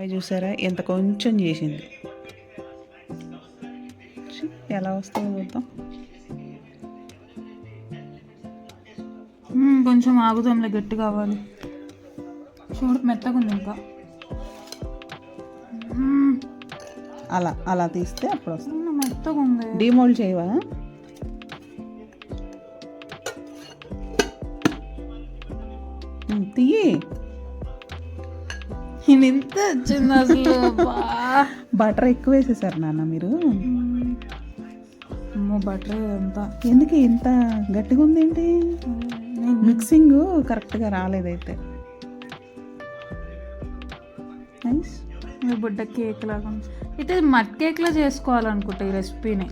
అమ్మాయి చూసారా? ఎంత కొంచెం చేసింది. ఎలా వస్తుందో చూద్దాం. కొంచెం ఆగుదాంలే గట్టి కావాలి చూడు మెత్తగా ఉంది ఇంకా. అలా అలా తీస్తే అప్పుడు వస్తుంది. మెత్తగా ఉంది. డిమోల్డ్ చేయవా? వచ్చింది అసలు. బటర్ ఎక్కువ వేసేసారు నాన్న మీరు? బటర్ అంతా ఎందుకు ఇంత గట్టిగా ఉంది ఏంటి? మిక్సింగ్ కరెక్ట్గా రాలేదైతే. నైస్. బుడ్డ కేక్ లాగా. ఇటు మట్ కేక్లో చేసుకోవాలనుకుంటా ఈ రెసిపీని.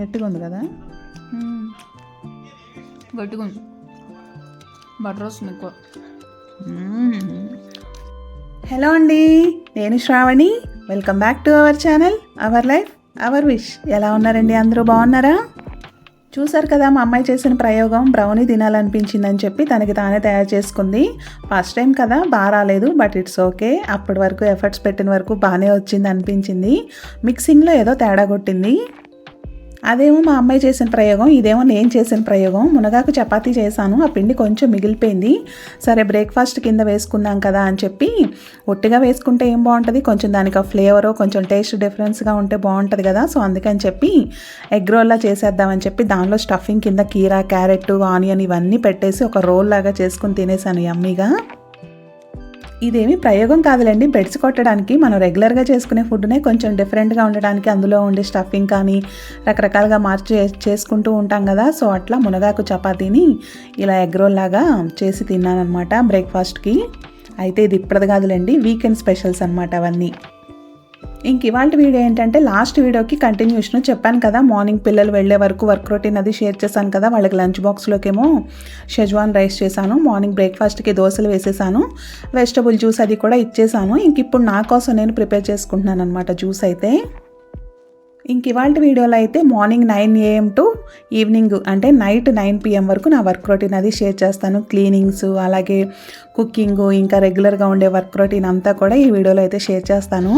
గట్టిగా ఉంది కదా. గట్టిగా ఉంది. బటర్ వస్తుంది ఎక్కువ హలో అండి నేను Sravani. Welcome back to our channel our life our wish ఎలా ఉన్నారండి? అందరూ బాగున్నారా? చూసారు కదా మా అమ్మాయి చేసిన ప్రయోగం బ్రౌనీ తినాలనిపించిందని చెప్పి తనకి తానే తయారు చేసుకుంది. ఫస్ట్ టైం కదా బాగా రాలేదు బట్ ఇట్స్ ఓకే అప్పటి వరకు ఎఫర్ట్స్ పెట్టిన వరకు బాగానే వచ్చింది అనిపించింది మిక్సింగ్లో ఏదో తేడా కొట్టింది. అదేమో మా అమ్మాయి చేసిన ప్రయోగం ఇదేమో నేను చేసిన ప్రయోగం. మునగాకు చపాతీ చేశాను ఆ పిండి కొంచెం మిగిలిపోయింది. సరే బ్రేక్ఫాస్ట్ కింద వేసుకుందాం కదా అని చెప్పి ఒట్టిగా వేసుకుంటే ఏం బాగుంటుంది? కొంచెం దానికి ఆ ఫ్లేవరు కొంచెం టేస్ట్ డిఫరెన్స్గా ఉంటే బాగుంటుంది కదా. సో అందుకని చెప్పి ఎగ్ రోల్లా చేసేద్దామని చెప్పి దానిలో స్టఫింగ్ కింద కీరా క్యారెట్ ఆనియన్ ఇవన్నీ పెట్టేసి ఒక రోల్ లాగా చేసుకుని తినేసాను యమ్మీగా ఇదేమి ప్రయోగం కాదులేండి. బెడ్స్ కొట్టడానికి మనం రెగ్యులర్గా చేసుకునే ఫుడ్నే కొంచెం డిఫరెంట్గా ఉండడానికి అందులో ఉండే స్టఫింగ్ కానీ రకరకాలుగా మార్చి చేసుకుంటూ ఉంటాం కదా. సో అట్లా మునగాకు చపాతీని ఇలా ఎగ్ రోల్ లాగా చేసి తిన్నానమాట బ్రేక్ఫాస్ట్కి. అయితే ఇది ఇప్పటిది కాదులేండి. వీకెండ్ స్పెషల్స్ అనమాట అవన్నీ. ఇంక ఇవాళ వీడియో ఏంటంటే లాస్ట్ వీడియోకి కంటిన్యూషన్ చెప్పాను కదా మార్నింగ్ పిల్లలు వెళ్ళే వరకు వర్క్ రొటీన్ అది షేర్ చేశాను కదా వాళ్ళకి లంచ్ బాక్స్లోకేమో షెజ్వాన్ రైస్ చేశాను మార్నింగ్ బ్రేక్ఫాస్ట్కి దోశలు వేసేసాను వెజిటబుల్ జ్యూస్ అది కూడా ఇచ్చేసాను ఇంక ఇప్పుడు నా కోసం నేను ప్రిపేర్ చేసుకుంటున్నాను అనమాట జ్యూస్ అయితే. ఇంక ఇవాళ వీడియోలో అయితే morning nine AM to evening అంటే నైట్ నైన్ పిఎం వరకు నా వర్క్ రొటీన్ అది షేర్ చేస్తాను. క్లీనింగ్స్ అలాగే కుకింగ్ ఇంకా రెగ్యులర్గా ఉండే వర్క్ రొటీన్ అంతా కూడా ఈ వీడియోలో అయితే షేర్ చేస్తాను.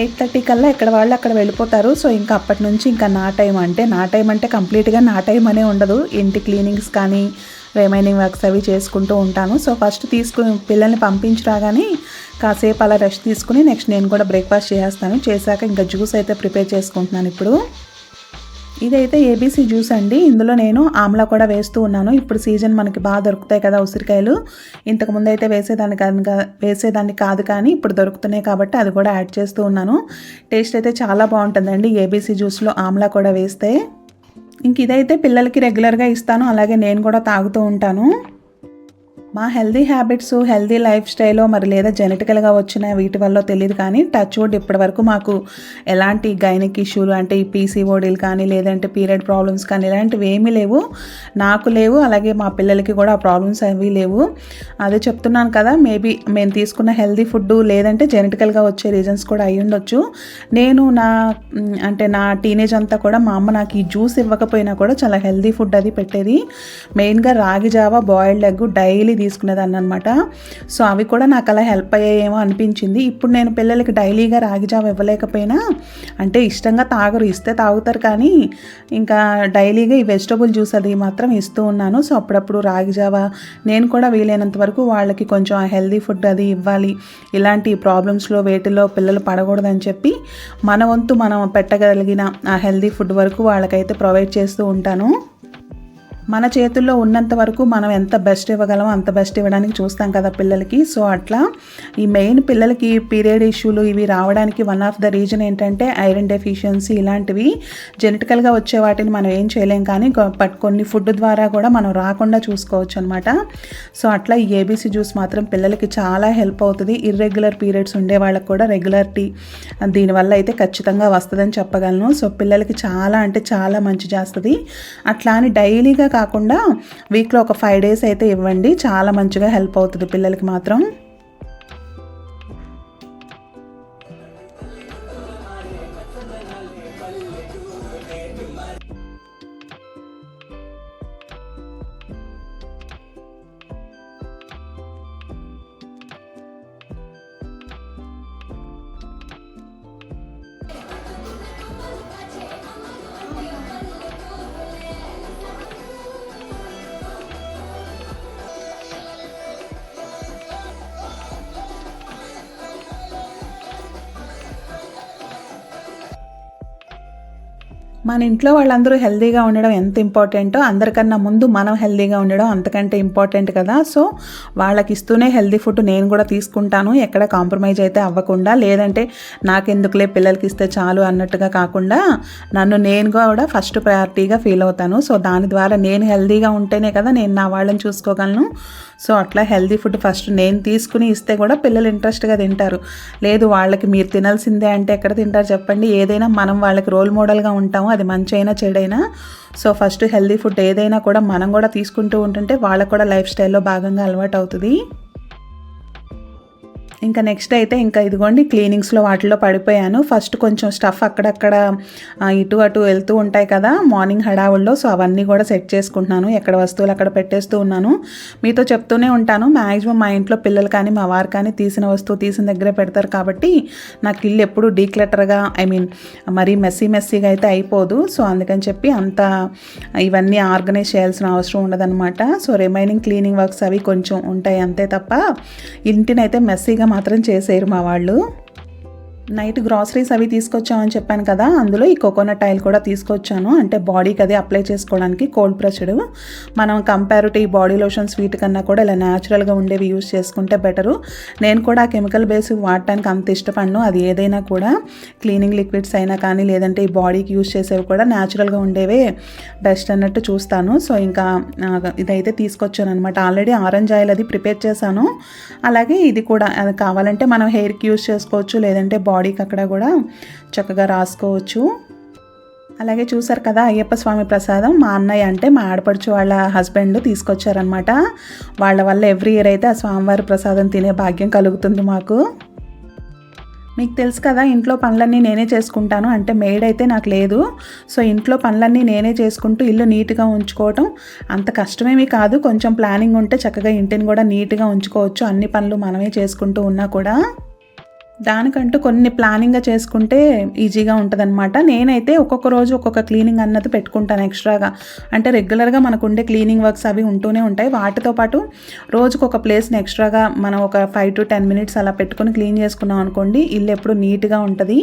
ఎయిట్ థర్టీ కల్లా ఎక్కడ వాళ్ళు అక్కడ వెళ్ళిపోతారు. సో ఇంకా అప్పటి నుంచి ఇంకా నా టైం అంటే నా టైం అంటే కంప్లీట్గా నా టైం అనే ఉండదు. ఇంటి క్లీనింగ్స్ కానీ రిమైనింగ్ వర్క్స్ అవి చేసుకుంటూ ఉంటాను. సో ఫస్ట్ తీసుకుని పిల్లల్ని పంపించి రాగానే కాసేపు అలా రెస్ట్ తీసుకుని నెక్స్ట్ నేను కూడా బ్రేక్ఫాస్ట్ చేసేస్తాను. చేశాక ఇంకా జ్యూస్ అయితే ప్రిపేర్ చేసుకుంటున్నాను ఇప్పుడు. ఇదైతే ఏబీసీ జ్యూస్ అండి. ఇందులో నేను ఆమ్లా కూడా వేస్తూ ఉన్నాను. ఇప్పుడు సీజన్ మనకి బాగా దొరుకుతాయి కదా ఉసిరికాయలు. ఇంతకు ముందు అయితే వేసేదాన్ని కాదు వేసేదాన్ని కాదు కానీ ఇప్పుడు దొరుకుతున్నాయి కాబట్టి అది కూడా యాడ్ చేస్తూ ఉన్నాను. టేస్ట్ అయితే చాలా బాగుంటుందండి ఏబీసీ జ్యూస్లో ఆమ్లా కూడా వేస్తే. ఇంక ఇదైతే పిల్లలకి రెగ్యులర్గా ఇస్తాను. అలాగే నేను కూడా తాగుతూ ఉంటాను. మా హెల్దీ హ్యాబిట్స్ హెల్దీ లైఫ్ స్టైలో మరి లేదా జెనెటికల్గా వచ్చిన వీటి వల్ల తెలియదు కానీ టచ్ వుడ్ ఇప్పటి వరకు మాకు ఎలాంటి గైనిక్ ఇష్యూలు అంటే ఈ పీసీఓడీలు కానీ లేదంటే పీరియడ్ ప్రాబ్లమ్స్ కానీ ఇలాంటివి ఏమీ లేవు. నాకు లేవు అలాగే మా పిల్లలకి కూడా ఆ ప్రాబ్లమ్స్ అవి లేవు. అదే చెప్తున్నాను కదా మేబీ మేము తీసుకున్న హెల్దీ ఫుడ్ లేదంటే జెనెటికల్గా వచ్చే రీజన్స్ కూడా అయి ఉండొచ్చు. నేను నా అంటే నా టీనేజ్ అంతా కూడా మా అమ్మ నాకు ఈ జ్యూస్ ఇవ్వకపోయినా కూడా చాలా హెల్దీ ఫుడ్ అది పెట్టేది. మెయిన్గా రాగి జావా బాయిల్డ్ ఎగ్ డైలీ తీసుకునేదాన్ని అనమాట సో అవి కూడా నాకు అలా హెల్ప్ అయ్యాయేమో అనిపించింది. ఇప్పుడు నేను పిల్లలకి డైలీగా రాగి జావ ఇవ్వలేకపోయినా అంటే ఇష్టంగా తాగరు ఇస్తే తాగుతారు కానీ ఇంకా డైలీగా ఈ వెజిటబుల్ జ్యూస్ అది మాత్రం ఇస్తూ ఉన్నాను. సో అప్పుడప్పుడు రాగి జావ నేను కూడా వీలైనంత వరకు వాళ్ళకి కొంచెం ఆ హెల్దీ ఫుడ్ అది ఇవ్వాలి. ఇలాంటి ప్రాబ్లమ్స్లో వేటిలో పిల్లలు పడకూడదని చెప్పి మన వంతు మనం పెట్టగలిగిన ఆ హెల్దీ ఫుడ్ వరకు వాళ్ళకైతే ప్రొవైడ్ చేస్తూ ఉంటాను. మన చేతుల్లో ఉన్నంత వరకు మనం ఎంత బెస్ట్ ఇవ్వగలమో అంత బెస్ట్ ఇవ్వడానికి చూస్తాం కదా పిల్లలకి. సో అట్లా ఈ మెయిన్ పిల్లలకి పీరియడ్ ఇష్యూలు ఇవి రావడానికి వన్ ఆఫ్ ద రీజన్ ఏంటంటే ఐరన్ డెఫిషియన్సీ ఇలాంటివి జెనెటికల్గా వచ్చే వాటిని మనం ఏం చేయలేం. కానీ బట్ కొన్ని ఫుడ్ ద్వారా కూడా మనం రాకుండా చూసుకోవచ్చు అనమాట సో అట్లా ఈ ఏబీసీ జ్యూస్ మాత్రం పిల్లలకి చాలా హెల్ప్ అవుతుంది. ఇర్రెగ్యులర్ పీరియడ్స్ ఉండే వాళ్ళకి కూడా రెగ్యులర్టీ దీనివల్ల అయితే ఖచ్చితంగా వస్తుందని చెప్పగలను. సో పిల్లలకి చాలా అంటే చాలా మంచి చేస్తుంది. అట్లా అని డైలీగా కాకుండా వీక్లో ఒక ఫైవ్ డేస్ అయితే ఇవ్వండి. చాలా మంచిగా హెల్ప్ అవుతుంది పిల్లలకి మాత్రం. మన ఇంట్లో వాళ్ళందరూ హెల్దీగా ఉండడం ఎంత ఇంపార్టెంటో అందరికన్నా ముందు మనం హెల్దీగా ఉండడం అంతకంటే ఇంపార్టెంట్ కదా. సో వాళ్ళకి ఇస్తూనే హెల్తీ ఫుడ్ నేను కూడా తీసుకుంటాను. ఎక్కడ కాంప్రమైజ్ అయితే అవ్వకుండా లేదంటే నాకెందుకులే పిల్లలకి ఇస్తే చాలు అన్నట్టుగా కాకుండా నన్ను నేను కూడా ఫస్ట్ ప్రయారిటీగా ఫీల్ అవుతాను. సో దాని ద్వారా నేను హెల్దీగా ఉంటేనే కదా నేను నా వాళ్ళని చూసుకోగలను. సో అట్లా హెల్దీ ఫుడ్ ఫస్ట్ నేను తీసుకుని ఇస్తే కూడా పిల్లలు ఇంట్రెస్ట్గా తింటారు. లేదు వాళ్ళకి మీరు తినాల్సిందే అంటే ఎక్కడ తింటారు చెప్పండి. ఏదైనా మనం వాళ్ళకి రోల్ మోడల్గా ఉంటాము అది మంచి అయినా చెడైనా. సో ఫస్ట్ హెల్తీ ఫుడ్ ఏదైనా కూడా మనం కూడా తీసుకుంటూ ఉంటుంటే వాళ్ళకు కూడా లైఫ్ స్టైల్లో భాగంగా అలవాటు అవుతుంది ఇంకా నెక్స్ట్ అయితే ఇంకా ఇదిగోండి క్లీనింగ్స్లో వాటిలో పడిపోయాను. ఫస్ట్ కొంచెం స్టఫ్ అక్కడక్కడ ఇటు అటు వెళ్తూ ఉంటాయి కదా మార్నింగ్ హడావుల్లో. సో అవన్నీ కూడా సెట్ చేసుకుంటున్నాను. ఎక్కడ వస్తువులు అక్కడ పెట్టేస్తూ ఉన్నాను. మీతో చెప్తూనే ఉంటాను. మ్యాక్సిమం మా ఇంట్లో పిల్లలు కానీ మా వారు కానీ తీసిన వస్తువు తీసిన దగ్గరే పెడతారు కాబట్టి నాకు ఇల్లు ఎప్పుడు డీక్లెటర్గా ఐ మీన్ మరీ మెస్సీ మెస్సీగా అయితే అయిపోదు. సో అందుకని చెప్పి అంత ఇవన్నీ ఆర్గనైజ్ చేయాల్సిన అవసరం ఉండదన్నమాట. సో రిమైనింగ్ క్లీనింగ్ వర్క్స్ అవి కొంచెం ఉంటాయి అంతే తప్ప ఇంటినైతే మెస్సీగా మాత్రం చేసేయరు మా వాళ్ళు. నైట్ గ్రాసరీస్ అవి తీసుకొచ్చామని చెప్పాను కదా అందులో ఈ కోకోనట్ ఆయిల్ కూడా తీసుకొచ్చాను. అంటే బాడీకి అదే అప్లై చేసుకోవడానికి కోల్డ్ ప్రెషర్డ్ మనం కంపారిటివ్ బాడీ లోషన్ స్వీట్ కన్నా కూడా ఇలా న్యాచురల్గా ఉండేవి యూస్ చేసుకుంటే బెటరు నేను కూడా కెమికల్ బేస్ వాడటానికి అంత ఇష్టపడను. అది ఏదైనా కూడా క్లీనింగ్ లిక్విడ్స్ అయినా కానీ లేదంటే ఈ బాడీకి యూస్ చేసేవి కూడా న్యాచురల్గా ఉండేవే బెస్ట్ అన్నట్టు చూస్తాను. సో ఇంకా ఇదైతే తీసుకొచ్చాను అనమాట ఆల్రెడీ ఆరెంజ్ ఆయిల్ అది ప్రిపేర్ చేశాను. అలాగే ఇది కూడా అది కావాలంటే మనం హెయిర్కి యూస్ చేసుకోవచ్చు లేదంటే బాడీ బాడీకి అక్కడ కూడా చక్కగా రాసుకోవచ్చు. అలాగే చూసారు కదా అయ్యప్ప స్వామి ప్రసాదం మా అన్నయ్య అంటే మా ఆడపడుచు వాళ్ళ హస్బెండ్ తీసుకొచ్చారనమాట వాళ్ళ వల్ల ఎవ్రీ ఇయర్ అయితే ఆ స్వామివారి ప్రసాదం తినే భాగ్యం కలుగుతుంది మాకు. మీకు తెలుసు కదా ఇంట్లో పనులన్నీ నేనే చేసుకుంటాను అంటే మేడ్ అయితే నాకు లేదు. సో ఇంట్లో పనులన్నీ నేనే చేసుకుంటూ ఇల్లు నీట్గా ఉంచుకోవటం అంత కష్టమేమీ కాదు. కొంచెం ప్లానింగ్ ఉంటే చక్కగా ఇంటిని కూడా నీట్గా ఉంచుకోవచ్చు. అన్ని పనులు మనమే చేసుకుంటూ ఉన్నా కూడా. దానికంటూ కొన్ని ప్లానింగ్గా చేసుకుంటే ఈజీగా ఉంటుందన్నమాట. నేనైతే ఒక్కొక్క రోజు ఒక్కొక్క క్లీనింగ్ అన్నది పెట్టుకుంటాను ఎక్స్ట్రాగా. అంటే రెగ్యులర్గా మనకు ఉండే క్లీనింగ్ వర్క్స్ అవి ఉంటూనే ఉంటాయి. వాటితో పాటు రోజుకు ఒక ప్లేస్ని ఎక్స్ట్రాగా మనం ఒక ఫైవ్ టు టెన్ మినిట్స్ అలా పెట్టుకొని క్లీన్ చేసుకున్నాం అనుకోండి ఇల్లు ఎప్పుడు నీట్గా ఉంటుంది.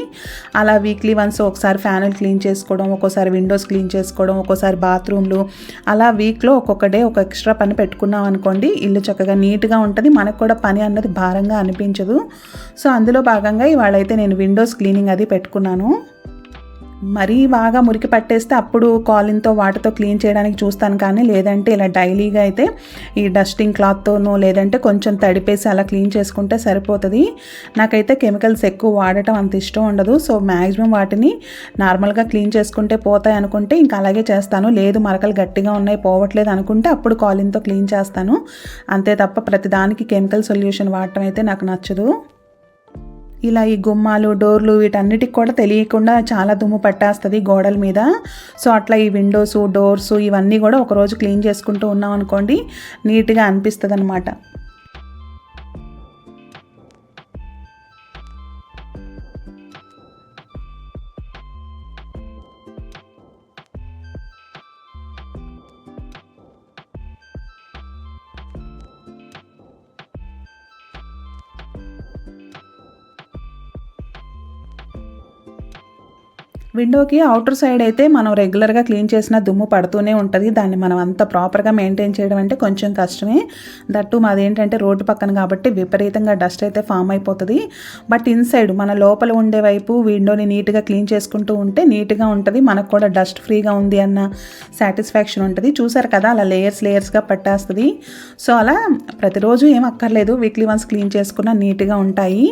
అలా వీక్లీ వన్స్ ఒకసారి ఫ్యానులు క్లీన్ చేసుకోవడం ఒక్కోసారి విండోస్ క్లీన్ చేసుకోవడం ఒక్కోసారి బాత్రూమ్లు అలా వీక్లో ఒక్కొక్క డే ఒక ఎక్స్ట్రా పని పెట్టుకున్నాం అనుకోండి ఇల్లు చక్కగా నీట్గా ఉంటుంది. మనకు కూడా పని అన్నది భారంగా అనిపించదు. సో అందులో భాగంగా ఇవాళ అయితే నేను విండోస్ క్లీనింగ్ అది పెట్టుకున్నాను. మరీ బాగా మురికి పట్టేస్తే అప్పుడు కాలిన్తో వాటితో క్లీన్ చేయడానికి చూస్తాను కానీ లేదంటే ఇలా డైలీగా అయితే ఈ డస్టింగ్ క్లాత్తోనో లేదంటే కొంచెం తడిపేసి అలా క్లీన్ చేసుకుంటే సరిపోతుంది. నాకైతే కెమికల్స్ ఎక్కువ వాడటం అంత ఇష్టం ఉండదు. సో మ్యాక్సిమం వాటిని నార్మల్గా క్లీన్ చేసుకుంటే పోతాయి అనుకుంటే ఇంకా అలాగే చేస్తాను. లేదు మరకలు గట్టిగా ఉన్నాయి పోవట్లేదు అనుకుంటే అప్పుడు కాలిన్తో క్లీన్ చేస్తాను. అంతే తప్ప ప్రతిదానికి కెమికల్ సొల్యూషన్ వాడటం అయితే నాకు నచ్చదు. ఇలా ఈ గుమ్మాలు డోర్లు వీటన్నిటికి కూడా తెలియకుండా చాలా దుమ్ము పట్టేస్తుంది గోడల మీద. సో అట్లా ఈ విండోస్ డోర్స్ ఇవన్నీ కూడా ఒకరోజు క్లీన్ చేసుకుంటూ ఉన్నాం అనుకోండి నీట్గా అనిపిస్తుంది అనమాట విండోకి అవుటర్ సైడ్ అయితే మనం రెగ్యులర్గా క్లీన్ చేసిన దుమ్ము పడుతూనే ఉంటుంది. దాన్ని మనం అంత ప్రాపర్గా మెయింటైన్ చేయడం అంటే కొంచెం కష్టమే. దట్టు మాదేంటంటే రోడ్డు పక్కన కాబట్టి విపరీతంగా డస్ట్ అయితే ఫామ్ అయిపోతుంది. బట్ ఇన్సైడ్ మన లోపల ఉండే వైపు విండోని నీట్గా క్లీన్ చేసుకుంటూ ఉంటే నీట్గా ఉంటుంది. మనకు కూడా డస్ట్ ఫ్రీగా ఉంది అన్న సాటిస్ఫాక్షన్ ఉంటుంది. చూసారు కదా అలా లేయర్స్ లేయర్స్గా పట్టేస్తుంది. సో అలా ప్రతిరోజు ఏం అక్కర్లేదు. వీక్లీ వన్స్ క్లీన్ చేసుకున్న నీట్గా ఉంటాయి.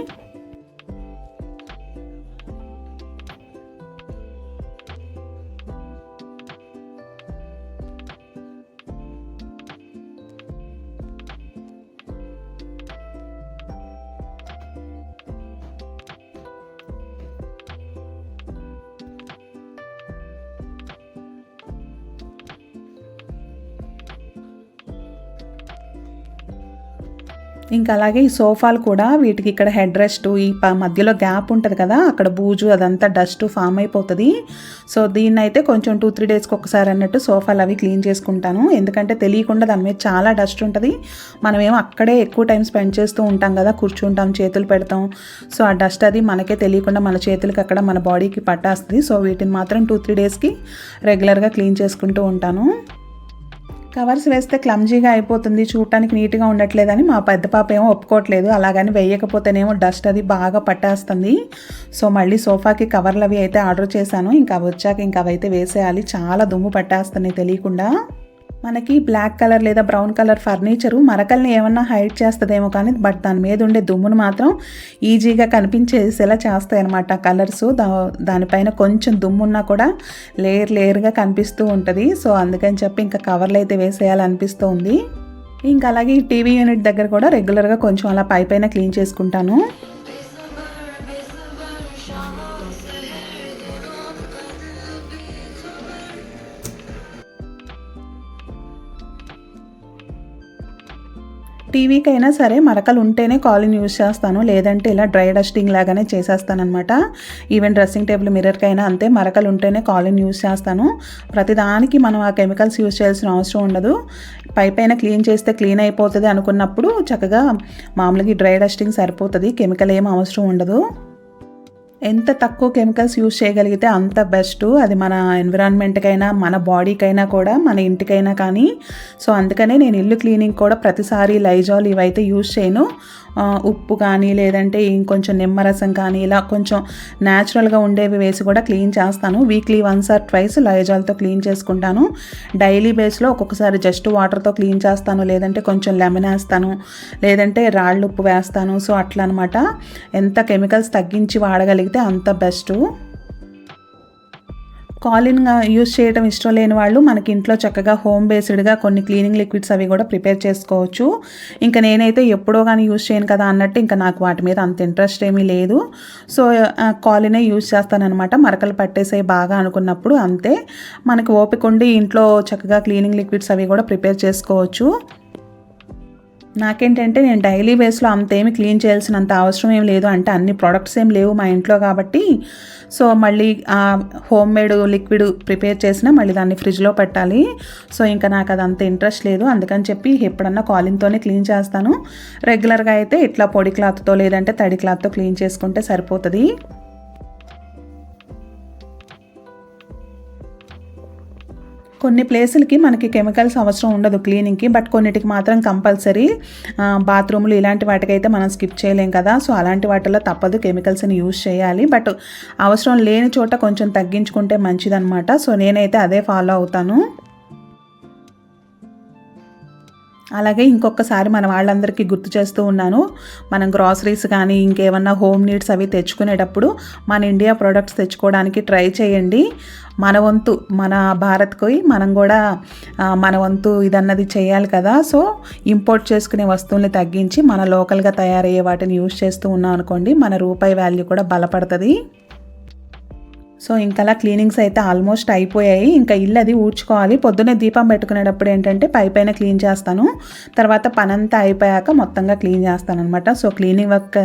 ఇంకా అలాగే ఈ సోఫాలు కూడా వీటికి ఇక్కడ హెడ్ రెస్ట్ ఈ ప- మధ్యలో గ్యాప్ ఉంటుంది కదా అక్కడ బూజు అదంతా డస్ట్ ఫామ్ అయిపోతుంది. సో దీన్ని అయితే కొంచెం టూ త్రీ డేస్కి ఒకసారి అన్నట్టు సోఫాలు అవి క్లీన్ చేసుకుంటాను. ఎందుకంటే తెలియకుండా దాని మీద చాలా డస్ట్ ఉంటుంది. మనమేమో అక్కడే ఎక్కువ టైం స్పెండ్ చేస్తూ ఉంటాం కదా కూర్చుంటాం చేతులు పెడతాం. సో ఆ డస్ట్ అది మనకే తెలియకుండా మన చేతులకి అక్కడ మన బాడీకి పట్టేస్తుంది. సో వీటిని మాత్రం టూ త్రీ డేస్కి రెగ్యులర్గా క్లీన్ చేసుకుంటూ ఉంటాను. కవర్స్ వేస్తే క్లమ్జీగా అయిపోతుంది చూడటానికి నీట్గా ఉండట్లేదని మా పెద్ద పాప ఏమో ఒప్పుకోవట్లేదు. అలాగని వేయకపోతేనేమో డస్ట్ అది బాగా పట్టేస్తుంది. సో మళ్ళీ సోఫాకి కవర్లు అవి అయితే ఆర్డర్ చేశాను. ఇంకా అవి వచ్చాక ఇంకా అవైతే వేసేయాలి. చాలా దుమ్ము పట్టేస్తున్నాయి తెలియకుండా. మనకి బ్లాక్ కలర్ లేదా బ్రౌన్ కలర్ ఫర్నిచరు మరకల్ని ఏమన్నా హైడ్ చేస్తుందేమో కానీ బట్ దాని మీద ఉండే దుమ్మును మాత్రం ఈజీగా కనిపించేసేలా చేస్తాయి అనమాట కలర్స్ దా దానిపైన కొంచెం దుమ్ము ఉన్నా కూడా లేయర్ లేయర్గా కనిపిస్తూ ఉంటుంది. సో అందుకని చెప్పి ఇంకా కవర్లు అయితే వేసేయాలనిపిస్తుంది. ఇంకా అలాగే ఈ టీవీ యూనిట్ దగ్గర కూడా రెగ్యులర్గా కొంచెం అలా పై పైన క్లీన్ చేసుకుంటాను. టీవీకైనా సరే మరకలు ఉంటేనే కాలిన్ యూజ్ చేస్తాను. లేదంటే ఇలా డ్రై డస్టింగ్ లాగానే చేసేస్తానమాట ఈవెన్ డ్రెస్సింగ్ టేబుల్ మిర్రర్కైనా అంతే మరకలు ఉంటేనే కాలిన్ యూజ్ చేస్తాను. ప్రతిదానికి మనం ఆ కెమికల్స్ యూజ్ చేయాల్సిన అవసరం ఉండదు. పై పైన క్లీన్ చేస్తే క్లీన్ అయిపోతుంది అనుకున్నప్పుడు చక్కగా మామూలుగా డ్రై డస్టింగ్ సరిపోతుంది. కెమికల్ ఏం అవసరం ఉండదు. ఎంత తక్కువ కెమికల్స్ యూజ్ చేయగలిగితే అంత బెస్ట్ అది మన ఎన్విరాన్మెంట్కైనా మన బాడీకైనా కూడా మన ఇంటికైనా కానీ. సో అందుకనే నేను ఇల్లు క్లీనింగ్ కూడా ప్రతిసారి లైజాల్ ఇవైతే యూజ్ చేయను. ఉప్పు కానీ లేదంటే ఇంకొంచెం నిమ్మరసం కానీ ఇలా కొంచెం న్యాచురల్గా ఉండేవి వేసి కూడా క్లీన్ చేస్తాను. వీక్లీ వన్స్ ఆర్ ట్వైస్ లైజాల్తో క్లీన్ చేసుకుంటాను. డైలీ బేస్లో ఒక్కొక్కసారి జస్ట్ వాటర్తో క్లీన్ చేస్తాను. లేదంటే కొంచెం లెమన్ వేస్తాను. లేదంటే రాళ్ళు ఉప్పు వేస్తాను. సో అట్లా అనమాట ఎంత కెమికల్స్ తగ్గించి వాడగలిగితే అంత బెస్ట్. కాలిన్గా యూస్ చేయడం ఇష్టం లేని వాళ్ళు మనకి ఇంట్లో చక్కగా హోమ్ బేస్డ్గా కొన్ని క్లీనింగ్ లిక్విడ్స్ అవి కూడా ప్రిపేర్ చేసుకోవచ్చు. ఇంకా నేనైతే ఎప్పుడో కానీ యూస్ చేయను కదా అన్నట్టు ఇంకా నాకు వాటి మీద అంత ఇంట్రెస్ట్ ఏమీ లేదు. సో కాలినే యూస్ చేస్తానమాట మరకలు పట్టేసే బాగా అనుకున్నప్పుడు అంతే. మనకి ఓపిక ఉండి ఇంట్లో చక్కగా క్లీనింగ్ లిక్విడ్స్ అవి కూడా ప్రిపేర్ చేసుకోవచ్చు. నాకేంటంటే నేను డైలీ బేస్లో అంతేమి క్లీన్ చేయాల్సినంత అవసరం ఏం లేదు అంటే అన్ని ప్రోడక్ట్స్ ఏం లేవు మా ఇంట్లో కాబట్టి. సో మళ్ళీ ఆ హోమ్ మేడ్ లిక్విడ్ ప్రిపేర్ చేసినా మళ్ళీ దాన్ని ఫ్రిడ్జ్లో పెట్టాలి. సో ఇంకా నాకు అది అంత ఇంట్రెస్ట్ లేదు. అందుకని చెప్పి ఎప్పుడన్నా కాలింగ్తోనే క్లీన్ చేస్తాను. రెగ్యులర్గా అయితే ఇట్లా పొడి క్లాత్తో లేదంటే తడి క్లాత్తో క్లీన్ చేసుకుంటే సరిపోతుంది. కొన్ని ప్లేసులకి మనకి కెమికల్స్ అవసరం ఉండదు క్లీనింగ్కి బట్ కొన్నిటికి మాత్రం కంపల్సరీ బాత్రూములు ఇలాంటి వాటికైతే మనం స్కిప్ చేయలేం కదా. సో అలాంటి వాటిలో తప్పదు కెమికల్స్ని యూజ్ చేయాలి. బట్ అవసరం లేని చోట కొంచెం తగ్గించుకుంటే మంచిదన్నమాట. సో నేనైతే అదే ఫాలో అవుతాను. అలాగే ఇంకొకసారి మన వాళ్ళందరికీ గుర్తు చేస్తూ ఉన్నాను మనం గ్రాసరీస్ కానీ ఇంకేమన్నా హోమ్ నీడ్స్ అవి తెచ్చుకునేటప్పుడు మన ఇండియా ప్రొడక్ట్స్ తెచ్చుకోవడానికి ట్రై చేయండి. మన వంతు మన భారత్కి మనం కూడా మన వంతు ఇదన్నది చేయాలి కదా. సో ఇంపోర్ట్ చేసుకునే వస్తువుల్ని తగ్గించి మన లోకల్గా తయారయ్యే వాటిని యూజ్ చేస్తూ ఉన్నాం అనుకోండి మన రూపాయి వాల్యూ కూడా బలపడుతుంది. సో ఇంకలా క్లీనింగ్స్ అయితే ఆల్మోస్ట్ అయిపోయాయి. ఇంకా ఇల్లు అది ఊడ్చుకోవాలి. పొద్దున్నే దీపం పెట్టుకునేటప్పుడు ఏంటంటే పై పైన క్లీన్ చేస్తాను. తర్వాత పనంతా అయిపోయాక మొత్తంగా క్లీన్ చేస్తాను అనమాట సో క్లీనింగ్ వర్క్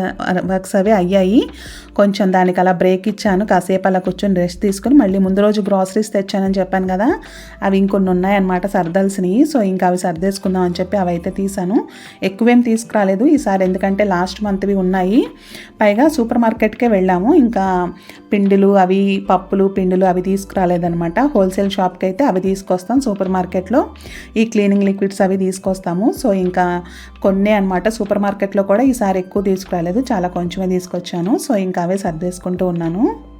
వర్క్స్ అవి అయ్యాయి. కొంచెం దానికి అలా బ్రేక్ ఇచ్చాను. కాసేపు అలా కూర్చొని రెస్ట్ తీసుకుని మళ్ళీ ముందు రోజు గ్రాసరీస్ తెచ్చానని చెప్పాను కదా అవి ఇంకొన్ని ఉన్నాయన్నమాట సర్దాల్సినవి. సో ఇంకా అవి సర్దేసుకుందాం అని చెప్పి అవి అయితే తీసాను ఎక్కువేం తీసుకురాలేదు ఈసారి ఎందుకంటే లాస్ట్ మంత్వి ఉన్నాయి. పైగా సూపర్ మార్కెట్కే వెళ్ళాము. ఇంకా పిండిలు అవి పప్పులు పిండిలు అవి తీసుకురాలేదనమాట హోల్సేల్ షాప్కి అయితే అవి తీసుకొస్తాం. సూపర్ మార్కెట్లో ఈ క్లీనింగ్ లిక్విడ్స్ అవి తీసుకొస్తాము. సో ఇంకా కొన్నే అనమాట సూపర్ మార్కెట్లో కూడా ఈసారి ఎక్కువ తీసుకురాలేదు. చాలా కొంచెమే తీసుకొచ్చాను. సో ఇంకా అవే సర్దేసుకుంటూ ఉన్నాను.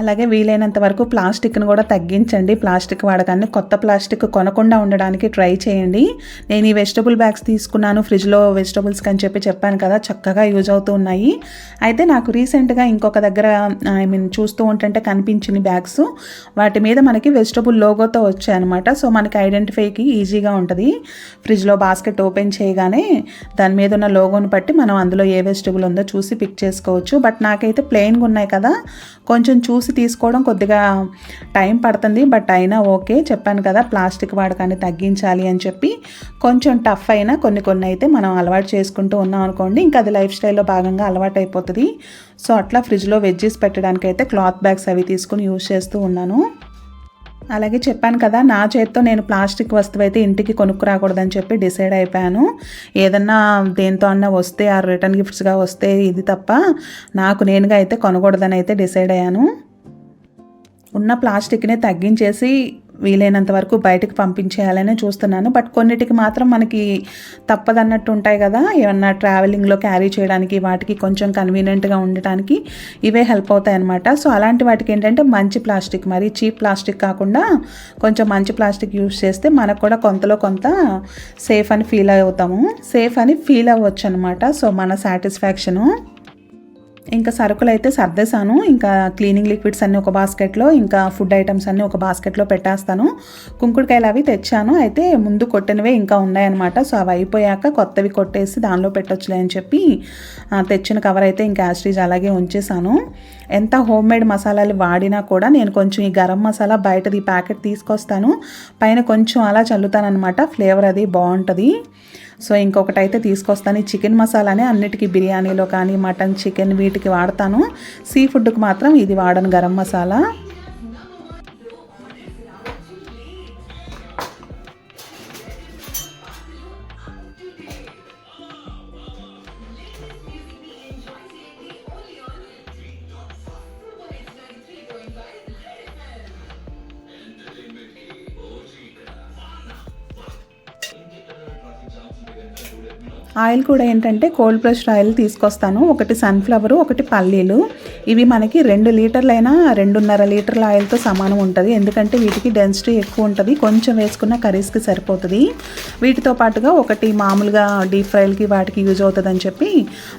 అలాగే వీలైనంత వరకు ప్లాస్టిక్ను కూడా తగ్గించండి. ప్లాస్టిక్ వాడకాన్ని కొత్త ప్లాస్టిక్ కొనకుండా ఉండడానికి ట్రై చేయండి. నేను ఈ వెజిటబుల్ బ్యాగ్స్ తీసుకున్నాను. ఫ్రిడ్జ్లో వెజిటబుల్స్ అని చెప్పి చెప్పాను కదా చక్కగా యూజ్ అవుతూ ఉన్నాయి. అయితే నాకు రీసెంట్గా ఇంకొక దగ్గర ఐ మీన్ చూస్తూ ఉంటుంటే కనిపించిన బ్యాగ్స్ వాటి మీద మనకి వెజిటబుల్ లోగోతో వచ్చాయన్నమాట. సో మనకి ఐడెంటిఫైకి ఈజీగా ఉంటుంది. ఫ్రిడ్జ్లో బాస్కెట్ ఓపెన్ చేయగానే దాని మీద ఉన్న లోగోని బట్టి మనం అందులో ఏ వెజిటబుల్ ఉందో చూసి పిక్ చేసుకోవచ్చు. బట్ నాకైతే ప్లెయిన్గా ఉన్నాయి కదా కొంచెం చూసి చూసి తీసుకోవడం కొద్దిగా టైం పడుతుంది బట్ అయినా ఓకే. చెప్పాను కదా ప్లాస్టిక్ వాడకాన్ని తగ్గించాలి అని చెప్పి కొంచెం టఫ్ అయినా కొన్ని కొన్ని అయితే మనం అలవాటు చేసుకుంటూ ఉన్నాం అనుకోండి. ఇంకా అది లైఫ్ స్టైల్లో భాగంగా అలవాటు అయిపోతుంది. సో అట్లా ఫ్రిడ్జ్లో వెజ్జెస్ పెట్టడానికి అయితే క్లాత్ బ్యాగ్స్ అవి తీసుకుని యూజ్ చేస్తూ ఉన్నాను. అలాగే చెప్పాను కదా నా చేతితో నేను ప్లాస్టిక్ వస్తువు అయితే ఇంటికి కొనుక్కురాకూడదని చెప్పి డిసైడ్ అయిపోయాను. ఏదన్నా దేంతో అన్నా వస్తే ఆ రిటర్న్ గిఫ్ట్స్గా వస్తే ఇది తప్ప నాకు నేనుగా అయితే కొనకూడదని అయితే డిసైడ్ అయ్యాను. ఉన్న ప్లాస్టిక్ని తగ్గించేసి వీలైనంత వరకు బయటకు పంపించేయాలనే చూస్తున్నాను. బట్ కొన్నిటికి మాత్రం మనకి తప్పదన్నట్టు ఉంటాయి కదా. ఏమన్నా ట్రావెలింగ్లో క్యారీ చేయడానికి వాటికి కొంచెం కన్వీనియంట్గా ఉండటానికి ఇవే హెల్ప్ అవుతాయి అనమాట సో అలాంటి వాటికి ఏంటంటే మంచి ప్లాస్టిక్ మరి చీప్ ప్లాస్టిక్ కాకుండా కొంచెం మంచి ప్లాస్టిక్ యూస్ చేస్తే మనకు కూడా కొంతలో కొంత సేఫ్ అని ఫీల్ అవుతాము. సేఫ్ అని ఫీల్ అవ్వచ్చు అనమాట సో మన సాటిస్ఫాక్షను ఇంకా సరుకులు అయితే సర్దేశాను. ఇంకా క్లీనింగ్ లిక్విడ్స్ అన్నీ ఒక బాస్కెట్లో ఇంకా ఫుడ్ ఐటమ్స్ అన్నీ ఒక బాస్కెట్లో పెట్టేస్తాను. కుంకుడుకాయలు అవి తెచ్చాను. అయితే ముందు కొట్టినవే ఇంకా ఉన్నాయన్నమాట. సో అవి అయిపోయాక కొత్తవి కొట్టేసి దానిలో పెట్టొచ్చులే అని చెప్పి తెచ్చిన కవర్ అయితే ఇంకా యాస్ట్రీజ్ అలాగే ఉంచేసాను ఎంత హోమ్ మేడ్ మసాలాలు వాడినా కూడా నేను కొంచెం ఈ గరం మసాలా బయటది ప్యాకెట్ తీసుకొస్తాను. పైన కొంచెం అలా చల్లుతానమాట ఫ్లేవర్ అది బాగుంటుంది. సో ఇంకొకటి అయితే తీసుకొస్తాను ఈ చికెన్ మసాలానే అన్నిటికీ బిర్యానీలో కానీ మటన్ చికెన్ వీటికి వాడతాను. సీ ఫుడ్కి మాత్రం ఇది వాడను గరం మసాలా. ఆయిల్ కూడా ఏంటంటే కోల్డ్ ప్రెస్డ్ ఆయిల్ తీసుకొస్తాను. ఒకటి సన్ఫ్లవర్ ఒకటి పల్లీలు. ఇవి మనకి రెండు లీటర్లైనా రెండున్నర లీటర్ల ఆయిల్తో సమానం ఉంటుంది. ఎందుకంటే వీటికి డెన్సిటీ ఎక్కువ ఉంటుంది. కొంచెం వేసుకున్న కర్రీస్కి సరిపోతుంది. వీటితో పాటుగా ఒకటి మామూలుగా డీప్ ఫ్రైలకి వాటికి యూజ్ అవుతుందని చెప్పి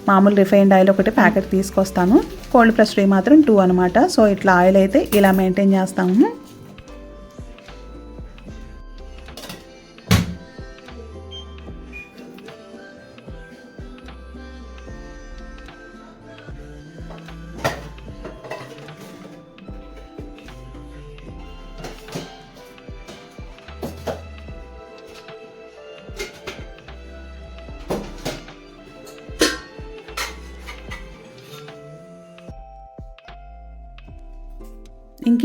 మామూలు రిఫైన్డ్ ఆయిల్ ఒకటి ప్యాకెట్ తీసుకొస్తాను. కోల్డ్ ప్రెస్డ్ మాత్రం టూ అనమాట సో ఇట్లా ఆయిల్ అయితే ఇలా మెయింటైన్ చేస్తాము.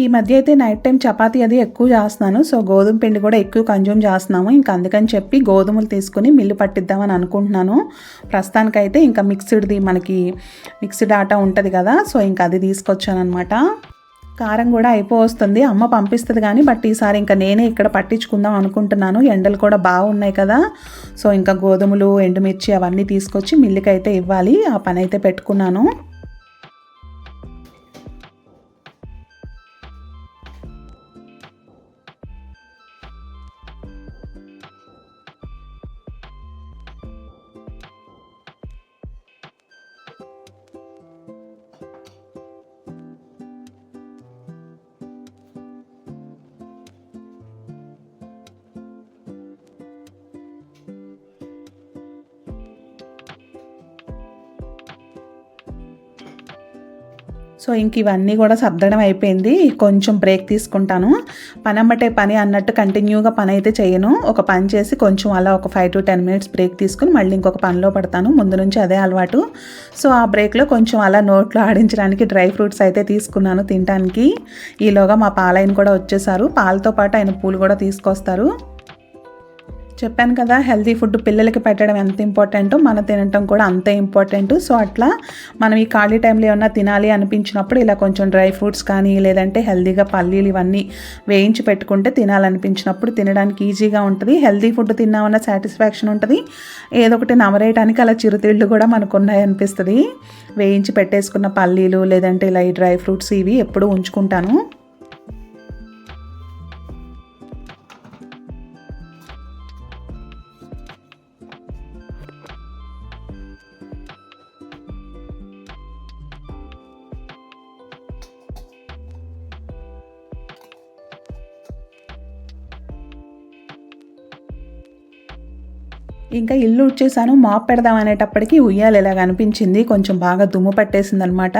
ఈ మధ్య అయితే నైట్ టైం చపాతీ అది ఎక్కువ చేస్తున్నాను. సో గోధుమ పిండి కూడా ఎక్కువ కన్జ్యూమ్ చేస్తున్నాము. ఇంకా అందుకని చెప్పి గోధుమలు తీసుకుని మిల్లు పట్టిద్దామని అనుకుంటున్నాను. ప్రస్తుతానికైతే ఇంకా మిక్స్డ్ది మనకి మిక్స్డ్ ఆటా ఉంటుంది కదా సో ఇంకా అది తీసుకొచ్చాను అనమాట కారం కూడా అయిపోవస్తుంది. అమ్మ పంపిస్తుంది కానీ బట్ ఈసారి ఇంకా నేనే ఇక్కడ పట్టించుకుందాం అనుకుంటున్నాను. ఎండలు కూడా బాగున్నాయి కదా. సో ఇంకా గోధుమలు ఎండుమిర్చి అవన్నీ తీసుకొచ్చి మిల్లుకి అయితే ఇవ్వాలి. ఆ పని అయితే పెట్టుకున్నాను. సో ఇంక ఇవన్నీ కూడా సర్దడం అయిపోయింది. కొంచెం బ్రేక్ తీసుకుంటాను. పని అమ్మటే పని అన్నట్టు కంటిన్యూగా పని అయితే చేయను. ఒక పని చేసి కొంచెం అలా ఒక five to ten minutes break తీసుకుని మళ్ళీ ఇంకొక పనిలో పడతాను. ముందు నుంచి అదే అలవాటు. సో ఆ బ్రేక్లో కొంచెం అలా నోట్లో ఆడించడానికి డ్రై ఫ్రూట్స్ అయితే తీసుకున్నాను తినడానికి ఈలోగా మా పాలైన కూడా వచ్చేసారు. పాలతో పాటు ఆయన పూలు కూడా తీసుకొస్తారు. చెప్పాను కదా హెల్తీ ఫుడ్ పిల్లలకి పెట్టడం ఎంత ఇంపార్టెంటో మన తినటం కూడా అంతే ఇంపార్టెంట్ సో అట్లా మనం ఈ ఖాళీ టైంలో ఏమన్నా తినాలి అనిపించినప్పుడు ఇలా కొంచెం డ్రై ఫ్రూట్స్ కానీ లేదంటే హెల్తీగా పల్లీలు ఇవన్నీ వేయించి పెట్టుకుంటే తినాలనిపించినప్పుడు తినడానికి ఈజీగా ఉంటుంది. హెల్తీ ఫుడ్ తిన్నామన్న సాటిస్ఫాక్షన్ ఉంటుంది. ఏదో ఒకటి నమరేయడానికి అలా చిరుతిళ్ళు కూడా మనకు ఉన్నాయి అనిపిస్తుంది. వేయించి పెట్టేసుకున్న పల్లీలు లేదంటే ఇలా ఈ డ్రై ఫ్రూట్స్ ఇవి ఎప్పుడూ ఉంచుకుంటాను. ఇంకా ఇల్లు వచ్చేసాను మాప్ పెడదాం అనేటప్పటికి ఉయ్యాలు ఇలాగ అనిపించింది. కొంచెం బాగా దుమ్ము పట్టేసింది అనమాట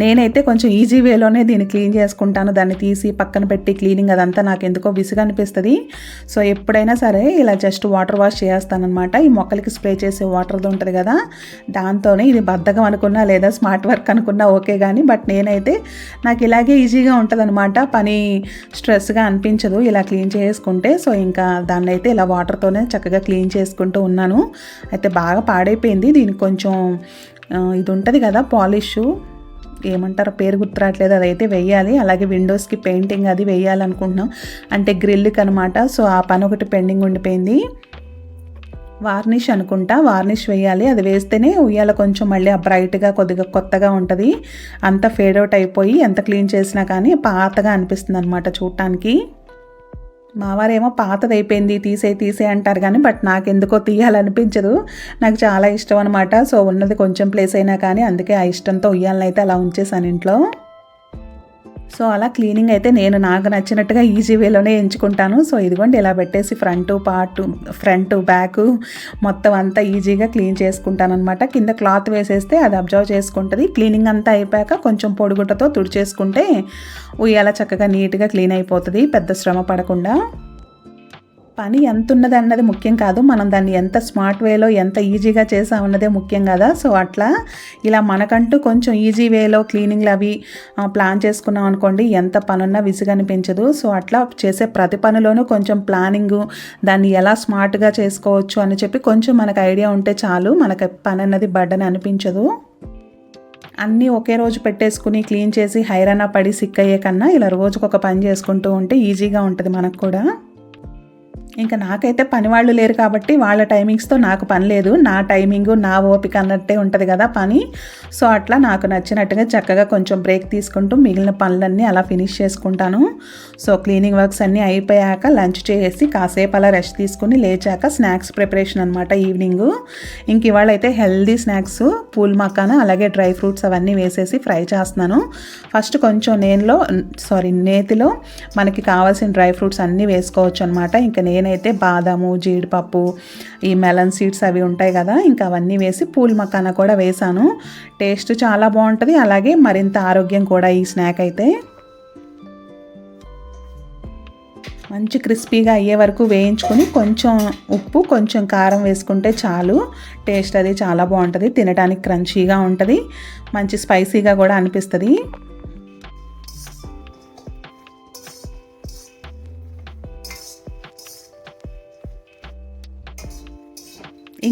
నేనైతే కొంచెం ఈజీ వేలోనే దీన్ని క్లీన్ చేసుకుంటాను. దాన్ని తీసి పక్కన పెట్టి క్లీనింగ్ అదంతా నాకు ఎందుకో విసుగు అనిపిస్తుంది. సో ఎప్పుడైనా సరే ఇలా జస్ట్ వాటర్ వాష్ చేస్తానమాట ఈ మొక్కలకి స్ప్రే చేసే వాటర్ది ఉంటుంది కదా దాంతోనే ఇది బద్ధకం అనుకున్నా లేదా స్మార్ట్ వర్క్ అనుకున్నా ఓకే కానీ బట్ నేనైతే నాకు ఇలాగే ఈజీగా ఉంటుందన్నమాట పని స్ట్రెస్గా అనిపించదు ఇలా క్లీన్ చేసుకుంటే. సో ఇంకా దాన్ని అయితే ఇలా వాటర్తోనే చక్కగా క్లీన్ చేసుకుంటూ ఉన్నాను. అయితే బాగా పాడైపోయింది. దీనికి కొంచెం ఇది ఉంటుంది కదా పాలిష్. ఏమంటారు పేరు గుర్తురాట్లేదు అదైతే వెయ్యాలి అలాగే విండోస్కి పెయింటింగ్ అది వేయాలనుకుంటున్నాం. అంటే గ్రిల్కి అనమాట సో ఆ పని ఒకటి పెండింగ్ ఉండిపోయింది. వార్నిష్ అనుకుంటా. వార్నిష్ వేయాలి. అది వేస్తేనే ఉయ్యాల కొంచెం మళ్ళీ ఆ బ్రైట్గా కొద్దిగా కొత్తగా ఉంటుంది. అంత ఫేడ్ అవుట్ అయిపోయి ఎంత క్లీన్ చేసినా కానీ పాతగా అనిపిస్తుంది అనమాట చూడటానికి మావారేమో పాతది అయిపోయింది తీసే తీసే అంటారు కానీ బట్ నాకు ఎందుకో తీయాలనిపించదు. నాకు చాలా ఇష్టం అనమాట సో ఉన్నది కొంచెం ప్లేస్ అయినా కానీ అందుకే ఆ ఇష్టంతో ఉయ్యాలని అయితే అలా ఉంచేసాను ఇంట్లో. సో అలా క్లీనింగ్ అయితే నేను నాకు నచ్చినట్టుగా ఈజీ వేలోనే ఎంచుకుంటాను. సో ఇదిగోండి ఇలా పెట్టేసి ఫ్రంట్ పార్ట్ ఫ్రంట్ బ్యాక్ మొత్తం అంతా ఈజీగా క్లీన్ చేసుకుంటాను అనమాట కింద క్లాత్ వేసేస్తే అది అబ్జర్వ్ చేసుకుంటుంది. క్లీనింగ్ అంతా అయిపోయాక కొంచెం పొడిగుట్టతో తుడిచేసుకుంటే ఉయ్యాల చక్కగా నీట్గా క్లీన్ అయిపోతుంది పెద్ద శ్రమ పడకుండా. పని ఎంత ఉన్నది అన్నది ముఖ్యం కాదు. మనం దాన్ని ఎంత స్మార్ట్ వేలో ఎంత ఈజీగా చేసామన్నదే ముఖ్యం కదా. సో అట్లా ఇలా మనకంటూ కొంచెం ఈజీ వేలో క్లీనింగ్లు అవి ప్లాన్ చేసుకున్నాం అనుకోండి ఎంత పనున్నా విసుగనిపించదు సో అట్లా చేసే ప్రతి పనిలోనూ కొంచెం ప్లానింగ్ దాన్ని ఎలా స్మార్ట్గా చేసుకోవచ్చు అని చెప్పి కొంచెం మనకు ఐడియా ఉంటే చాలు. మనకు పని అన్నది బడ్డని అనిపించదు. అన్నీ ఒకే రోజు పెట్టేసుకుని క్లీన్ చేసి హైరానా పడి సిక్ అయ్యే కన్నా ఇలా రోజుకొక పని చేసుకుంటూ ఉంటే ఈజీగా ఉంటుంది మనకు కూడా. ఇంకా నాకైతే పని వాళ్ళు లేరు కాబట్టి వాళ్ళ టైమింగ్స్తో నాకు పని లేదు. నా టైమింగు నా ఓపిక అన్నట్టే ఉంటుంది కదా పని. సో అట్లా నాకు నచ్చినట్టుగా చక్కగా కొంచెం బ్రేక్ తీసుకుంటూ మిగిలిన పనులన్నీ అలా ఫినిష్ చేసుకుంటాను. సో క్లీనింగ్ వర్క్స్ అన్నీ అయిపోయాక లంచ్ చేసి కాసేపు అలా రెస్ట్ తీసుకుని లేచాక స్నాక్స్ ప్రిపరేషన్ అనమాట ఈవినింగ్. ఇంక ఇవాళ అయితే హెల్దీ స్నాక్స్ పూల్ మకాన అలాగే డ్రై ఫ్రూట్స్ అవన్నీ వేసేసి ఫ్రై చేస్తున్నాను. ఫస్ట్ కొంచెం నేనులో సారీ నేతిలో మనకి కావాల్సిన డ్రై ఫ్రూట్స్ అన్నీ వేసుకోవచ్చు అనమాట ఇంకా అయితే బాదాము జీడిపప్పు ఈ మెలన్ సీడ్స్ అవి ఉంటాయి కదా ఇంకా అవన్నీ వేసి పూల్ మకాన కూడా వేసాను. టేస్ట్ చాలా బాగుంటుంది. అలాగే మరింత ఆరోగ్యం కూడా ఈ స్నాక్ అయితే. మంచి క్రిస్పీగా అయ్యే వరకు వేయించుకుని కొంచెం ఉప్పు కొంచెం కారం వేసుకుంటే చాలు. టేస్ట్ అది చాలా బాగుంటుంది. తినడానికి క్రంచీగా ఉంటుంది. మంచి స్పైసీగా కూడా అనిపిస్తుంది.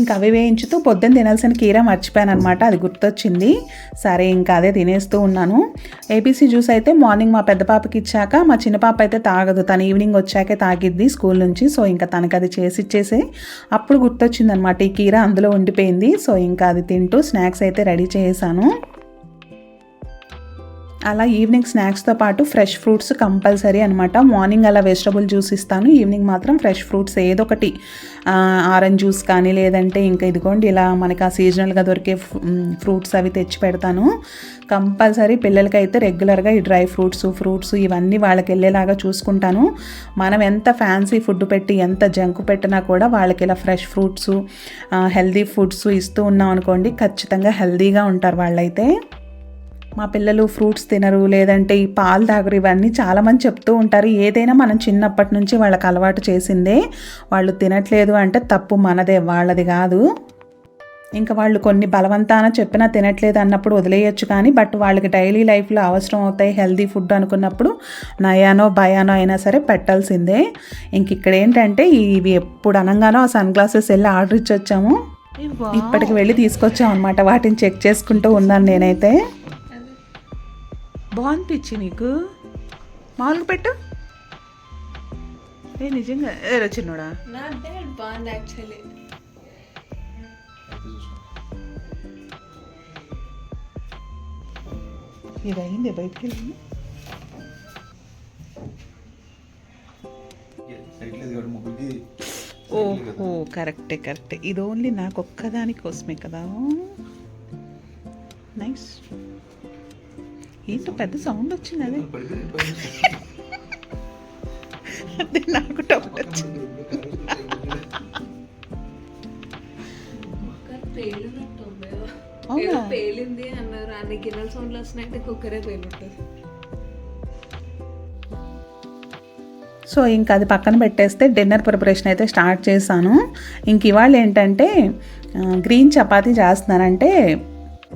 ఇంకా అవి వేయించుతూ పొద్దున్న తినాల్సిన కీర మర్చిపోయాను అనమాట అది గుర్తొచ్చింది. సరే ఇంకా అదే తినేస్తూ ఉన్నాను. ఏబీసీ జ్యూస్ అయితే మార్నింగ్ మా పెద్ద పాపకి ఇచ్చాక మా చిన్న పాప అయితే తాగదు. తను ఈవినింగ్ వచ్చాకే తాగిద్ది స్కూల్ నుంచి. సో ఇంకా తనకు అది చేసి ఇచ్చేసి. అప్పుడు గుర్తొచ్చింది అనమాట ఈ కీర అందులో ఉండిపోయింది. సో ఇంకా అది తింటూ స్నాక్స్ అయితే రెడీ చేశాను అలా ఈవినింగ్ స్నాక్స్తో పాటు ఫ్రెష్ ఫ్రూట్స్ కంపల్సరీ అనమాట మార్నింగ్ అలా వెజిటబుల్ జ్యూస్ ఇస్తాను. ఈవినింగ్ మాత్రం ఫ్రెష్ ఫ్రూట్స్ ఏదో ఒకటి ఆరెంజ్ జ్యూస్ కానీ లేదంటే ఇంకా ఇదిగోండి ఇలా మనకి ఆ సీజనల్గా దొరికే ఫ్రూట్స్ అవి తెచ్చి పెడతాను. కంపల్సరీ పిల్లలకైతే రెగ్యులర్గా ఈ డ్రై ఫ్రూట్స్ ఫ్రూట్స్ ఇవన్నీ వాళ్ళకి వెళ్ళేలాగా చూసుకుంటాను. మనం ఎంత ఫ్యాన్సీ ఫుడ్ పెట్టి ఎంత జంక్ పెట్టినా కూడా వాళ్ళకి ఇలా ఫ్రెష్ ఫ్రూట్స్ హెల్దీ ఫుడ్స్ ఇస్తూ ఉన్నాం అనుకోండి ఖచ్చితంగా హెల్దీగా ఉంటారు వాళ్ళైతే. మా పిల్లలు ఫ్రూట్స్ తినరు లేదంటే ఈ పాలు తాగరు ఇవన్నీ చాలామంది చెప్తూ ఉంటారు. ఏదైనా మనం చిన్నప్పటి నుంచి వాళ్ళకి అలవాటు చేసిందే వాళ్ళు తినట్లేదు అంటే తప్పు మనదే వాళ్ళది కాదు. ఇంకా వాళ్ళు కొన్ని బలవంతాన చెప్పినా తినట్లేదు అన్నప్పుడు వదిలేయచ్చు కానీ బట్ వాళ్ళకి డైలీ లైఫ్లో అవసరం అవుతాయి హెల్దీ ఫుడ్ అనుకున్నప్పుడు నయానో భయానో అయినా సరే పెట్టాల్సిందే. ఇంక ఇక్కడ ఏంటంటే ఇవి ఎప్పుడు అనగానో ఆ సన్ గ్లాసెస్ వెళ్ళి ఆర్డర్ ఇచ్చి వచ్చాము ఇప్పటికి వెళ్ళి తీసుకొచ్చాం అనమాట వాటిని చెక్ చేసుకుంటూ ఉన్నాను నేనైతే. బాగుంది పిచ్చి నీకు? మామూలుగా పెట్టు. ఏ నిజంగా. ఏ చిన్నోడా? బాగుంది యాక్చువల్లీ ఇది అయింది బయటికి వెళ్ళి? సైట్లేదు కాబట్టి ముగ్గురికి ఓహో కరెక్టే కరెక్టే. ఇది ఓన్లీ నాకు ఒక్కదాని కోసమే కదా నైస్. ఏంటో పెద్ద సౌండ్ వచ్చింది అదే. అదే నాకు డౌట్ వచ్చింది. అవునా? పేలింది అన్నారు. అన్ని గిన్నెల సౌండ్లు వస్తున్నాయంటే కుక్కరే పేలుంటుంది సో ఇంకా అది పక్కన పెట్టేస్తే డిన్నర్ ప్రిపరేషన్ అయితే స్టార్ట్ చేశాను. ఇంక ఇవాళ ఏంటంటే గ్రీన్ చపాతీ చేస్తున్నానంటే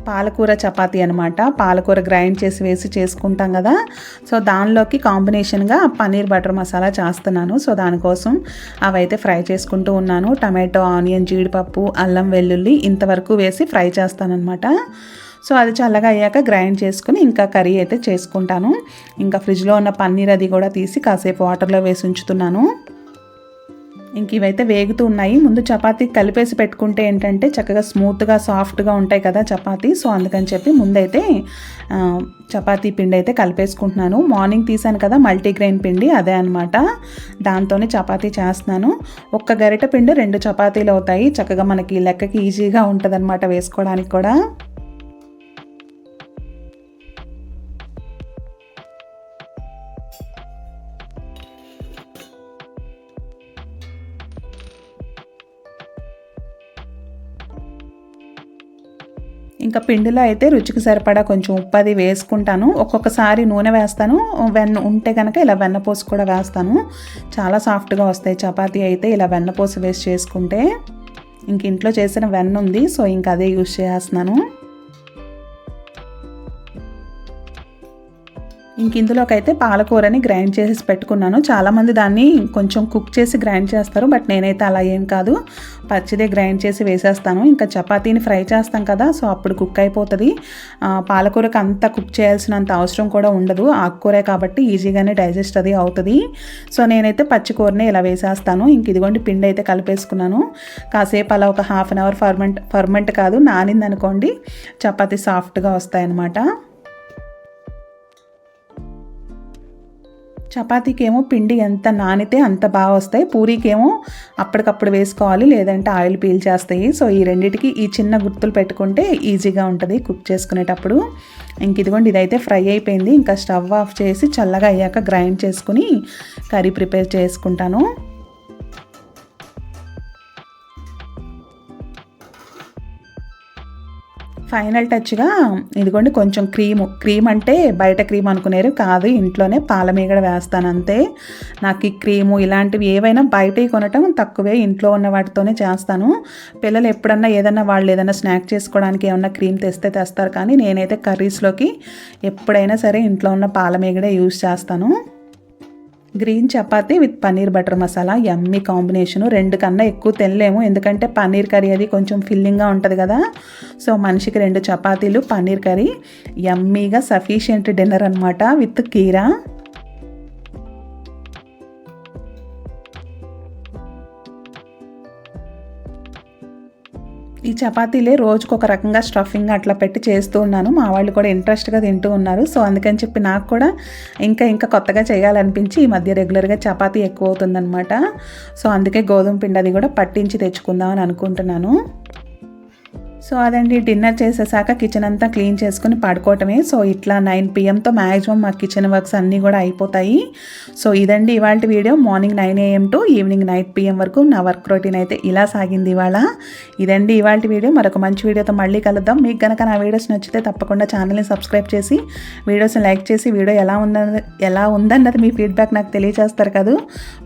పాలకూర చపాతి అనమాట పాలకూర గ్రైండ్ చేసి వేసి చేసుకుంటాం కదా. సో దానిలోకి కాంబినేషన్గా పన్నీర్ బటర్ మసాలా చేస్తున్నాను. సో దానికోసం అవైతే ఫ్రై చేసుకుంటూ ఉన్నాను. టమాటో ఆనియన్ జీడిపప్పు అల్లం వెల్లుల్లి ఇంతవరకు వేసి ఫ్రై చేస్తానన్నమాట. సో అది చల్లగా అయ్యాక గ్రైండ్ చేసుకుని ఇంకా కర్రీ అయితే చేసుకుంటాను. ఇంకా ఫ్రిడ్జ్లో ఉన్న పన్నీర్ అది కూడా తీసి కాసేపు వాటర్లో వేసి ఉంచుతున్నాను. ఇంక ఇవైతే వేగుతూ ఉన్నాయి. ముందు చపాతీ కలిపేసి పెట్టుకుంటే ఏంటంటే చక్కగా స్మూత్గా సాఫ్ట్గా ఉంటాయి కదా చపాతీ. సో అందుకని చెప్పి ముందైతే చపాతీ పిండి అయితే కలిపేసుకుంటున్నాను. మార్నింగ్ తీసాను కదా మల్టీగ్రెయిన్ పిండి అదే అనమాట దాంతోనే చపాతీ చేస్తున్నాను. ఒక్క గరిట పిండి రెండు చపాతీలు అవుతాయి. చక్కగా మనకి లెక్కకి ఈజీగా ఉంటుంది వేసుకోవడానికి కూడా. ఇంకా పిండిలో అయితే రుచికి సరిపడా కొంచెం ఉప్పు అది వేసుకుంటాను. ఒక్కొక్కసారి నూనె వేస్తాను. వెన్న ఉంటే కనుక ఇలా వెన్నపోసు కూడా వేస్తాను. చాలా సాఫ్ట్గా వస్తాయి. చపాతీ అయితే ఇలా వెన్నపోసు వేసి చేసుకుంటే ఇంక ఇంట్లో చేసిన వెన్న ఉంది. సో ఇంక అదే యూజ్ చేస్తున్నాను. ఇంక ఇందులోకైతే పాలకూరని గ్రైండ్ చేసి పెట్టుకున్నాను. చాలామంది దాన్ని కొంచెం కుక్ చేసి గ్రైండ్ చేస్తారు బట్ నేనైతే అలా ఏం కాదు. పచ్చిదే గ్రైండ్ చేసి వేసేస్తాను. ఇంకా చపాతీని ఫ్రై చేస్తాం కదా సో అప్పుడు కుక్ అయిపోతుంది. పాలకూరకు అంత కుక్ చేయాల్సినంత అవసరం కూడా ఉండదు. ఆకుకూరే కాబట్టి ఈజీగానే డైజెస్ట్ అది అవుతుంది. సో నేనైతే పచ్చికూరని ఇలా వేసేస్తాను. ఇంక ఇదిగోండి పిండి అయితే కలిపేసుకున్నాను. కాసేపు అలా ఒక half an hour ferment ferment కాదు నానింది అనుకోండి చపాతీ సాఫ్ట్గా వస్తాయన్నమాట. చపాతీకి ఏమో పిండి ఎంత నానితే అంత బాగా వస్తాయి. పూరీకేమో అప్పటికప్పుడు వేసుకోవాలి లేదంటే ఆయిల్ పీల్ చేస్తాయి. సో ఈ రెండింటికి ఈ చిన్న గుర్తులు పెట్టుకుంటే ఈజీగా ఉంటుంది కుక్ చేసుకునేటప్పుడు. ఇంక ఇదిగోండి ఇదైతే ఫ్రై అయిపోయింది. ఇంకా స్టవ్ ఆఫ్ చేసి చల్లగా అయ్యాక గ్రైండ్ చేసుకుని కర్రీ ప్రిపేర్ చేసుకుంటాను. ఫైనల్ టచ్గా ఇదిగోండి కొంచెం క్రీము. క్రీమ్ అంటే బయట క్రీమ్ అనుకునేరు కాదు ఇంట్లోనే పాల మీగడ వేస్తాను అంతే. నాకు ఈ క్రీము ఇలాంటివి ఏవైనా బయట కొనటం తక్కువే ఇంట్లో ఉన్న వాటితోనే చేస్తాను. పిల్లలు ఎప్పుడన్నా ఏదన్నా వాళ్ళు ఏదైనా స్నాక్ చేసుకోవడానికి ఏమన్నా క్రీమ్ తెస్తే తెస్తారు కానీ నేనైతే కర్రీస్లోకి ఎప్పుడైనా సరే ఇంట్లో ఉన్న పాల మీగడే యూజ్ చేస్తాను. Green chapati with paneer butter masala yummy combination. రెండు కన్నా ఎక్కువ తినలేము ఎందుకంటే పన్నీర్ కర్రీ అది కొంచెం ఫిల్లింగ్గా ఉంటుంది కదా. సో మనిషికి రెండు చపాతీలు పన్నీర్ కర్రీ యమ్మీగా సఫీషియంట్ డిన్నర్ అనమాట విత్ కీరా. ఈ చపాతీలే రోజుకు ఒక రకంగా స్టఫింగ్ అట్లా పెట్టి చేస్తూ ఉన్నాను. మా వాళ్ళు కూడా ఇంట్రెస్ట్గా తింటూ ఉన్నారు. సో అందుకని చెప్పి నాకు కూడా ఇంకా ఇంకా కొత్తగా చేయాలనిపించి ఈ మధ్య రెగ్యులర్గా చపాతీ ఎక్కువ అవుతుందన్నమాట సో అందుకే గోధుమ పిండి అది కూడా పట్టించి తెచ్చుకుందాం అని అనుకుంటున్నాను. సో అదండి డిన్నర్ చేసేసాక కిచెన్ అంతా క్లీన్ చేసుకుని పడుకోవటమే. సో ఇట్లా నైన్ పిఎంతో మ్యాక్సిమం మా కిచెన్ వర్క్స్ అన్నీ కూడా అయిపోతాయి. సో ఇదండి ఇవాళ video. Morning nine AM to evening night PM వరకు నా వర్క్ రొటీన్ అయితే ఇలా సాగింది ఇవాళ. ఇదండి ఇవాళ వీడియో. మరొక మంచి వీడియోతో మళ్ళీ కలుద్దాం. మీకు కనుక నా వీడియోస్ నచ్చితే తప్పకుండా ఛానల్ని సబ్స్క్రైబ్ చేసి వీడియోస్ని లైక్ చేసి వీడియో ఎలా ఉందన్నది ఎలా ఉందన్నది మీ ఫీడ్బ్యాక్ నాకు తెలియజేస్తారు కదా.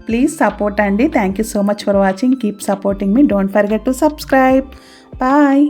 ప్లీజ్ సపోర్ట్ అండి. Thank you so much for watching keep supporting me don't forget to subscribe bye